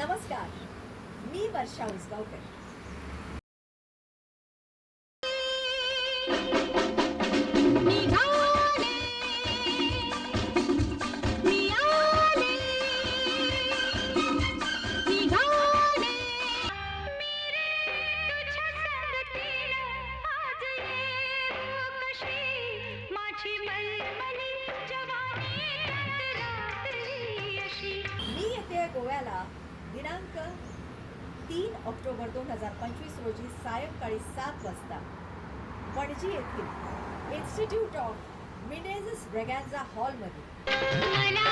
नमस्कार. मी वर्षा उसगावकर. मी रे तुझ्या संगतीनं आज येऊ कशी माझी मलमली जवानी त्यात रात्री अशी मी येते गोव्याला दिनांक तीन ऑक्टोबर दोन हजार पंचवीस रोजी सायंकाळी सात वाजता पणजी येथील इन्स्टिट्यूट ऑफ मिनेझस ब्रेगॅन्झा हॉलमध्ये मला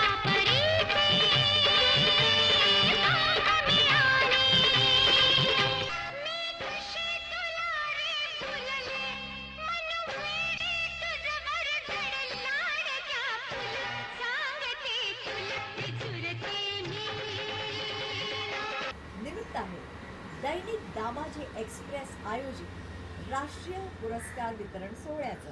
आहे दैनिक दामाजी एक्सप्रेस आयोजित राष्ट्रीय पुरस्कार वितरण सोहळ्याचं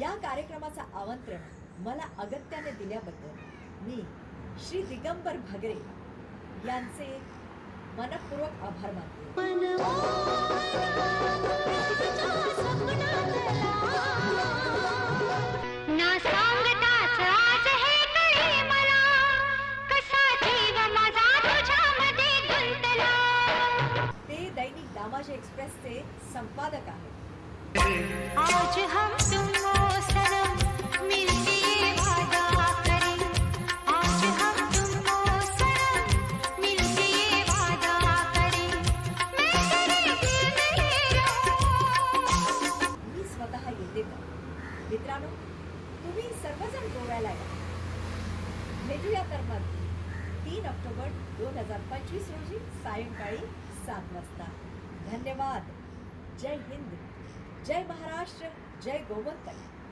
या कार्यक्रमाचं आमंत्रण मला अगत्याने दिल्याबद्दल मी श्री दिगंबर भगरे यांचे मनपूर्वक आभार मानते दामाजी एक्सप्रेसचे संपादक आहेत. आज हम तुम सनम मिलके वादा करें। आज हम तुम वो सनम मिलके वादा करें। मैं तेरे दिल में रहूं मी स्वतः येते का मित्रांनो तुम्ही सर्वजण गोव्याला या. भेटूया तर मग तीन ऑक्टोबर दोन हजार पंचवीस रोजी सायंकाळी सात वाजता. धन्यवाद। जय हिंद। जय महाराष्ट्र। जय गोवर्धन।